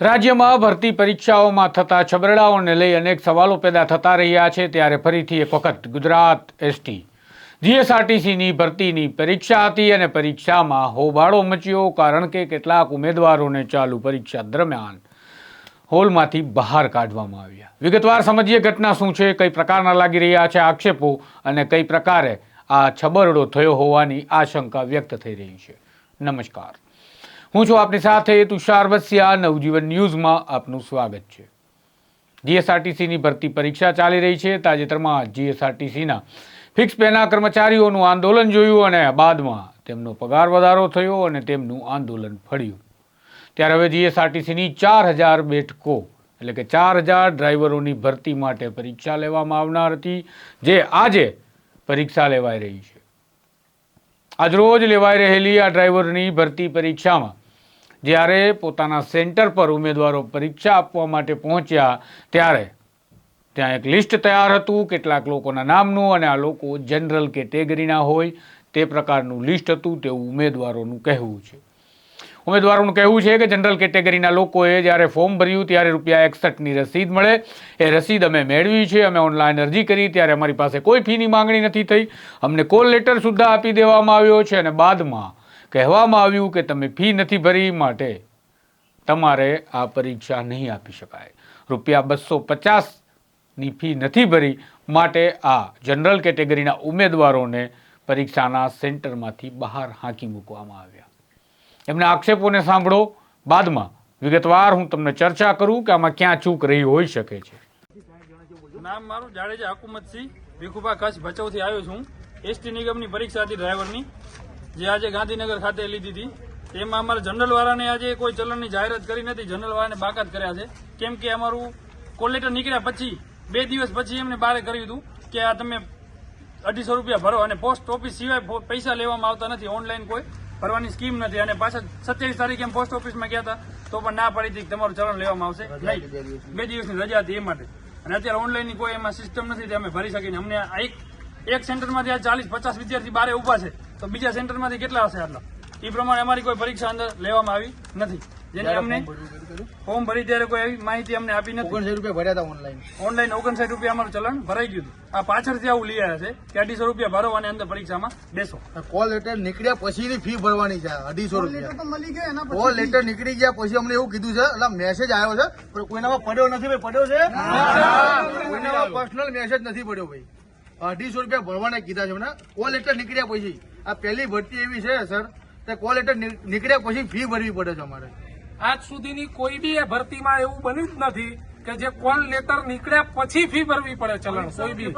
રાજ્યમાં ભરતી પરીક્ષાઓમાં થતા છબરડાઓને લઈ અનેક સવાલો પેદા થતા રહ્યા છે ત્યારે ફરીથી એક વખત ગુજરાત એસટી જીએસઆરટીસીની ભરતીની પરીક્ષા હતી અને પરીક્ષામાં હોબાળો મચ્યો કારણ કે કેટલાક ઉમેદવારોને ચાલુ પરીક્ષા દરમિયાન હોલમાંથી બહાર કાઢવામાં આવ્યા. વિગતવાર સમજીએ ઘટના શું છે, કઈ પ્રકારના લાગી રહ્યા છે આક્ષેપો અને કઈ પ્રકારે આ છબરડો થયો હોવાની આશંકા વ્યક્ત થઈ રહી છે. નમસ્કાર. હું છું આપની સાથે તુષાર વસ્યા નવજીવન ન્યૂઝમાં આપનું સ્વાગત છે. જીએસઆરટીસીની ભરતી પરીક્ષા ચાલી રહી છે. તાજેતરમાં જીએસઆરટીસીના ફિક્સ પેના કર્મચારીઓનું આંદોલન જોયું અને બાદમાં તેમનો પગાર વધારો થયો અને તેમનું આંદોલન ફળ્યું. ત્યારે હવે જીએસઆરટીસીની ચાર હજાર બેઠકો, એટલે કે ચાર હજાર ડ્રાઈવરોની ભરતી માટે પરીક્ષા લેવામાં આવનાર હતી, જે આજે પરીક્ષા લેવાઈ રહી છે. આજરોજ લેવાઈ રહેલી આ ડ્રાઈવરની ભરતી પરીક્ષામાં જ્યારે પોતાના સેન્ટર પર ઉમેદવારો પરીક્ષા આપવા માટે પહોંચ્યા ત્યારે ત્યાં એક લિસ્ટ તૈયાર હતું, કેટલાક લોકોના નામનું અને આ લોકો જનરલ કેટેગરીના હોય, તે પ્રકારનું લિસ્ટ હતું, તેવું ઉમેદવારોનું કહેવું છે. ઉમેદવારોનું કહેવું છે કે જનરલ કેટેગરીના લોકોએ જ્યારે ફોર્મ ભર્યું ત્યારે રૂપિયા એકસઠની રસીદ મળે. એ રસીદ અમે મેળવી છે, અમે ઓનલાઈન અરજી કરી, ત્યારે અમારી પાસે કોઈ ફીની માંગણી નથી થઈ. અમને કોલ લેટર સુદ્ધા આપી દેવામાં આવ્યો છે અને બાદમાં કહેવામાં આવ્યું કે તમે ફી નથી ભરી માટે તમારે આ પરીક્ષા નહીં આપી શકાય. રૂપિયા બસો પચાસની ફી નથી ભરી માટે આ જનરલ કેટેગરીના ઉમેદવારોને પરીક્ષાના સેન્ટરમાંથી બહાર હાંકી મૂકવામાં આવ્યા. એમના આક્ષેપોને સાંભળો. બાદમાં વિગતવાર હું તમને ચર્ચા કરું કે આમાં ક્યાં ચૂક રહી હોઈ શકે છે. નામ મારું જાડેજા હકુમતસિંહ ભીખુભા કચ્છ ભચાઉથી આવ્યો છું. એસટી નિગમની પરીક્ષા હતી ડ્રાઈવરની. જે આજે ગાંધીનગર ખાતે લીધી હતી તેમાં અમારા જનરલવાળાને આજે કોઈ ચલણની જાહેરાત કરી નથી જનરલવાળાને બાકાત કર્યા છે. કેમ કે અમારું કોલ લેટર નીકળ્યા પછી બે દિવસ પછી એમને બારે કર્યું હતું કે આ તમે અઢીસો રૂપિયા ભરો અને પોસ્ટ ઓફિસ સિવાય પૈસા લેવામાં આવતા નથી ઓનલાઈન કોઈ ભરવાની સ્કીમ નથી. અને પાછા સત્યાવીસ તારીખે એમ પોસ્ટ ઓફિસમાં ગયા હતા તો પણ ના પાડી હતી તમારું ચલણ લેવામાં આવશે. નહીં. બે દિવસની રજા હતી એ માટે. અને અત્યારે ઓનલાઈનની કોઈ એમાં સિસ્ટમ નથી તે અમે ભરી શકીએ અમને આ એક એક સેન્ટરમાંથી આ ચાલીસ પચાસ વિદ્યાર્થી બારે ઊભા છે. તો બીજા સેન્ટરમાંથી કેટલા હશે આટલા? એ પ્રમાણે અમારી કોઈ પરીક્ષા અંદર લેવામાં આવી નથી. જેને અમને ફોર્મ ભરી ત્યારે કોઈ એવી માહિતી અમને આપી નથી. ઓગણસાઠ રૂપિયા ભર્યા હતા ઓનલાઈન ઓનલાઈન ઓગણસાઠ રૂપિયા અમારું ચલણ ભરાઈ ગયું આ પાછળથી આવું લઈ આવ્યા છે કે અઢીસો રૂપિયા ભરો અને અંદર પરીક્ષામાં બેસો. કોલ લેટર નીકળ્યા પછીની ફી ભરવાની છે અઢીસો રૂપિયા. કોલ લેટર નીકળી ગયા પછી અમને એવું કીધું છે એટલે મેસેજ આવ્યો છે પણ કોઈનામાં પડ્યો નથી ભાઈ પડ્યો છે? કોઈનામાં પર્સનલ મેસેજ નથી પડ્યો ભાઈ. અઢીસો રૂપિયા ભરવાના કીધા છે મને કોલ લેટર નીકળ્યા પછી. આ પહેલી ભરતી એવી છે, સર, તે કોલ લેટર નીકળ્યા પછી ફી ભરવી પડે છે અમારે. આજ સુધીની કોઈ બી ભરતીમાં એવું બન્યું જ નથી. કે જે કોલ લેટર નીકળ્યા પછી ફી ભરવી પડે ચલણ કોઈ બી.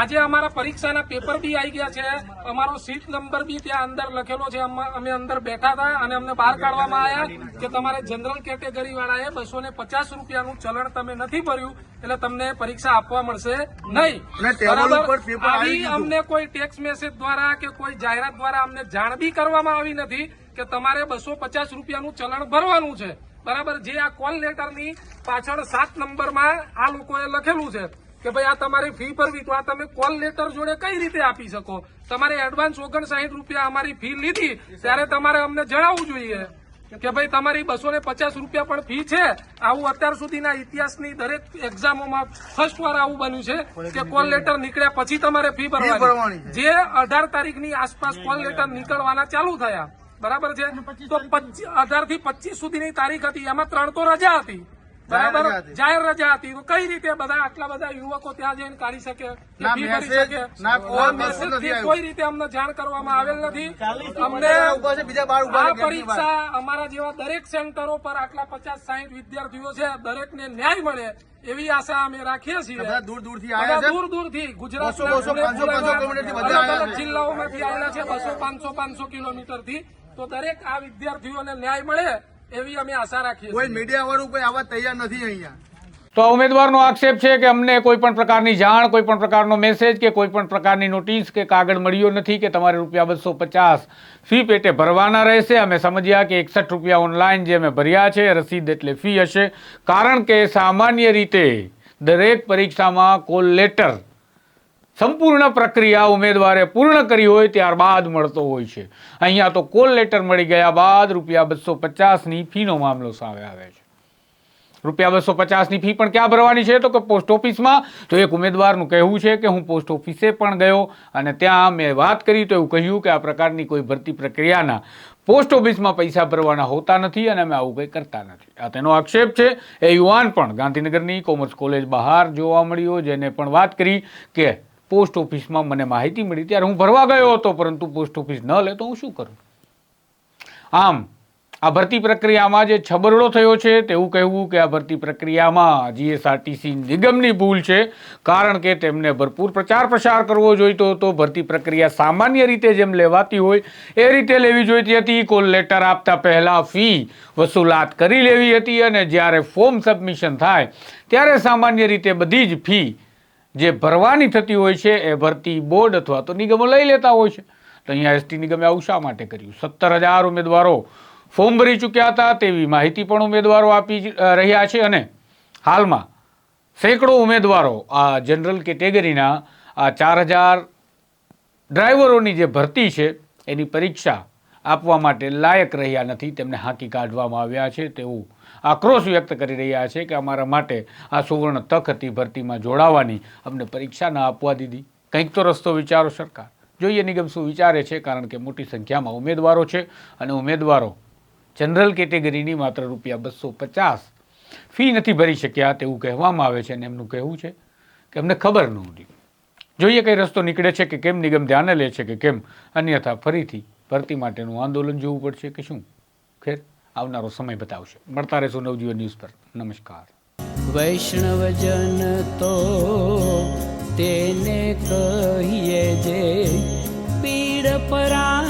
આજે અમારા પરીક્ષાના પેપર બી આવી ગયા છે. અમારો સીટ નંબર બી ત્યાં અંદર લખેલો છે. અમે અંદર બેઠા હતા અને અમને બહાર કાઢવામાં આવ્યા કે તમારે જનરલ કેટેગરી વાળાએ બસો ને પચાસ રૂપિયાનું ચલણ તમે નથી ભર્યું એટલે તમને પરીક્ષા આપવા મળશે નહીં. બરાબર? આવી અમને કોઈ ટેક્સ મેસેજ દ્વારા કે કોઈ જાહેરાત દ્વારા અમને જાણ બી કરવામાં આવી નથી કે તમારે બસો પચાસ રૂપિયાનું ચલણ ભરવાનું છે. બરાબર? જે આ કોલ લેટરની પાછળ સાત નંબરમાં આ લોકોએ લખેલું છે કે ભાઈ આ તમારી ફી ભરવી તો આ તમે કોલ લેટર જોડે કઈ રીતે આપી શકો? તમારે એડવાન્સ ઓગણસાઠ રૂપિયા અમારી ફી લીધી ત્યારે તમારે અમને જણાવવું જોઈએ કે ભાઈ તમારી બસો ને પચાસ રૂપિયા પણ ફી છે. આવું અત્યાર સુધીના ઇતિહાસની દરેક એક્ઝામોમાં ફર્સ્ટ વાર આવું બન્યું છે કે કોલ લેટર નીકળ્યા પછી તમારે ફી ભરવાની. ભરવાની જે અઢાર તારીખની આસપાસ કોલ લેટર નીકળવાના ચાલુ થયા. બરાબર છે? તો અઢારથી પચીસ સુધીની તારીખ હતી. એમાં ત્રણ તો રજા હતી. બરાબર? જાહેર રજા હતી. તો કઈ રીતે બધા આટલા બધા યુવકો ત્યાં જઈને કાઢી શકે? ના ના કોઈ રીતે અમને જાણ કરવામાં આવેલ નથી. અમને આ. પરીક્ષા અમારા જેવા દરેક સેન્ટરો પર આટલા પચાસ સાહીઠ વિદ્યાર્થીઓ છે દરેકને ન્યાય મળે એવી આશા અમે રાખીએ છીએ. દૂર દૂરથી દૂર દૂરથી ગુજરાત. જિલ્લાઓમાંથી આવેલા છે બસો પાંચસો પાંચસો કિલોમીટરથી તો દરેક આ વિદ્યાર્થીઓને ન્યાય મળે એવી અમે આશા રાખીએ કોઈ મીડિયા વાળું કોઈ આવા તૈયાર નથી અહીંયા. તો આ ઉમેદવારનો આક્ષેપ છે કે અમને કોઈ પણ પ્રકારની જાણ કોઈ પણ પ્રકારનો મેસેજ કે કોઈ પણ પ્રકારની નોટિસ કે કાગળ મળ્યો નથી કે તમારે રૂપિયા બસો પચાસ ફી પેટે ભરવાના રહેશે. અમે સમજ્યા કે એકસઠ રૂપિયા ઓનલાઈન જે અમે ભર્યા છે રસીદ એટલે ફી હશે. કારણ કે સામાન્ય રીતે દરેક પરીક્ષામાં કોલ લેટર સંપૂર્ણ પ્રક્રિયા ઉમેદવારે પૂર્ણ કરી હોય ત્યારબાદ મળતો હોય છે. અહીંયા તો કોલ લેટર મળી ગયા બાદ રૂપિયા બસો પચાસની ફીનો મામલો સામે આવે છે. રૂપિયા બસો પચાસની ફી પણ ક્યાં ભરવાની છે? તો કે પોસ્ટ ઓફિસમાં. તો એક ઉમેદવારનું કહેવું છે કે હું પોસ્ટ ઓફિસે પણ ગયો અને ત્યાં મેં વાત કરી તો એવું કહ્યું કે આ પ્રકારની કોઈ ભરતી પ્રક્રિયાના પોસ્ટ ઓફિસમાં પૈસા ભરવાના હોતા નથી અને અમે આવું કંઈ કરતા નથી. આ તેનો આક્ષેપ છે. એ યુવાન પણ ગાંધીનગરની કોમર્સ કોલેજ બહાર જોવા મળ્યો, જેને પણ વાત કરી કે પોસ્ટ ઓફિસમાં મને માહિતી મળી ત્યારે હું ભરવા ગયો હતો, પરંતુ પોસ્ટ ઓફિસ ન લે તો હું શું કરું? આમ, આ ભરતી પ્રક્રિયામાં જે છબરડો થયો છે તેવું કહેવું કે આ ભરતી પ્રક્રિયામાં જીએસઆરટીસી નિગમની ભૂલ છે, કારણ કે તેમને ભરપૂર પ્રચાર પ્રસાર કરવો જોઈતો હતો, ભરતી પ્રક્રિયા સામાન્ય રીતે જેમ લેવાતી હોય, એ રીતે લેવી જોઈતી હતી. કોલ લેટર આપતા પહેલાં ફી વસૂલાત કરી લેવી હતી અને જ્યારે ફોર્મ સબમિશન થાય, ત્યારે સામાન્ય રીતે બધી જ ફી જે ભરવાની થતી હોય છે, એ ભરતી બોર્ડ અથવા તો નિગમો લઈ લેતા હોય છે. તો અહીંયા એસટી નિગમે આવું શા માટે કર્યું? સત્તર હજાર ઉમેદવારો ફોર્મ ભરી ચૂક્યા હતા તેવી માહિતી પણ ઉમેદવારો આપી રહ્યા છે અને હાલમાં સેંકડો ઉમેદવારો આ જનરલ કેટેગરીના આ ચાર હજાર ડ્રાઈવરોની જે ભરતી છે, એની પરીક્ષા આપવા માટે લાયક રહ્યા નથી. તેમને હાંકી કાઢવામાં આવ્યા છે. તેવું આક્રોશ વ્યક્ત કરી રહ્યા છે કે અમારા માટે આ સુવર્ણ તક હતી ભરતીમાં જોડાવાની. અમને પરીક્ષા ના આપવા દીધી. કંઈક તો રસ્તો વિચારો સરકાર. જોઈએ નિગમ શું વિચારે છે, કારણ કે મોટી સંખ્યામાં ઉમેદવારો છે અને ઉમેદવારો જનરલ કેટેગરીની માત્ર રૂપિયા બસો પચાસ ફી નથી ભરી શક્યા તેવું કહેવામાં આવે છે અને એમનું કહેવું છે કે અમને ખબર નહોતી જોઈએ કઈ રસ્તો નીકળે છે કે કેમ નિગમ ધ્યાને લે છે કે કેમ અન્યથા ફરીથી ભરતી માટેનું આંદોલન જોવું પડશે કે શું? ખેર? આવનારો સમય બતાવશે. મળતા રહેશો નવજીવન ન્યૂઝ પર. નમસ્કાર. વૈષ્ણવજન તો તેને કહીએ જે પીડ પરા